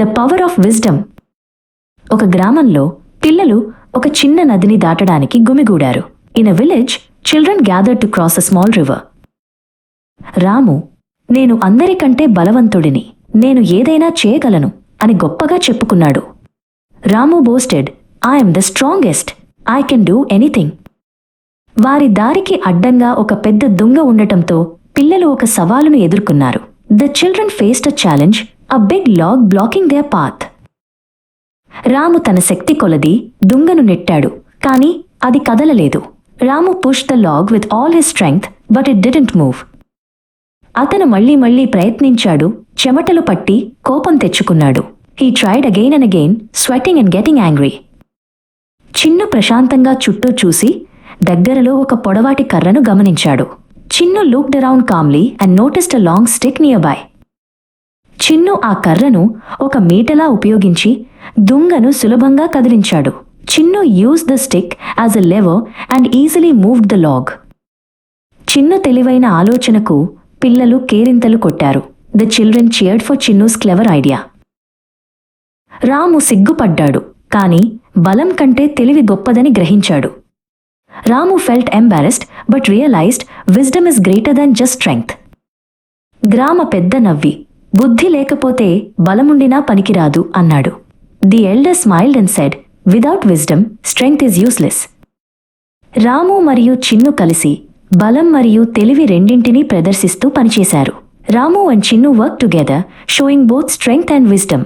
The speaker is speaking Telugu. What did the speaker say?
The power of wisdom. ఒక గ్రామంలో పిల్లలు ఒక చిన్న నదిని దాటడానికి గుమిగూడారు. In a village children gather to cross a small river Ramu నేను అందరికంటే బలవంతుడిని. నేను ఏదైనా చేయగలను అని గొప్పగా చెప్పుకున్నాడు. Ramu boasted I'm the strongest I can do anything వారి దారికి అడ్డంగా ఒక పెద్ద దుంగ ఉండటంతో పిల్లలు ఒక సవాలును ఎదుర్కొన్నారు. The children faced a challenge a big log blocking their path Ramu తన శక్తి కొలది దుంగను నెట్టాడు కాని అది కదలలేదు. Ramu push the log with all his strength but it didn't move అతను మళ్ళీ మళ్ళీ ప్రయత్నించాడు చెమటలు పట్టి కోపం తెచ్చుకున్నాడు. He tried again and again sweating and getting angry Chinnu ప్రశాంతంగా చుట్టూ చూసి దగ్గరలో ఒక పొడవాటి కర్రను గమనించాడు. Chinnu looked around calmly and noticed a long stick nearby Chinnu ఆ కర్రను ఒక మీటలా ఉపయోగించి దుంగను సులభంగా కదిలించాడు. Chinnu use the stick as a lever and easily moved the log Chinnu తెలివైన ఆలోచనకు పిల్లలు కేరింతలు కొట్టారు. The children cheered for Chinnu's clever idea Ramu సిగ్గుపడ్డాడు కాని బలం కంటే తెలివి గొప్పదని గ్రహించాడు. Ramu felt embarrassed but realised wisdom is greater than just strength గ్రామ పెద్ద నవ్వి బుద్ధి లేకపోతే బలముండినా పనికిరాదు అన్నాడు. The elder smiled and said without wisdom strength is useless Ramu మరియు చిన్ను కలిసి బలం మరియు తెలివి రెండింటినీ ప్రదర్శిస్తూ పనిచేశారు. Ramu and Chinnu work together showing both strength and wisdom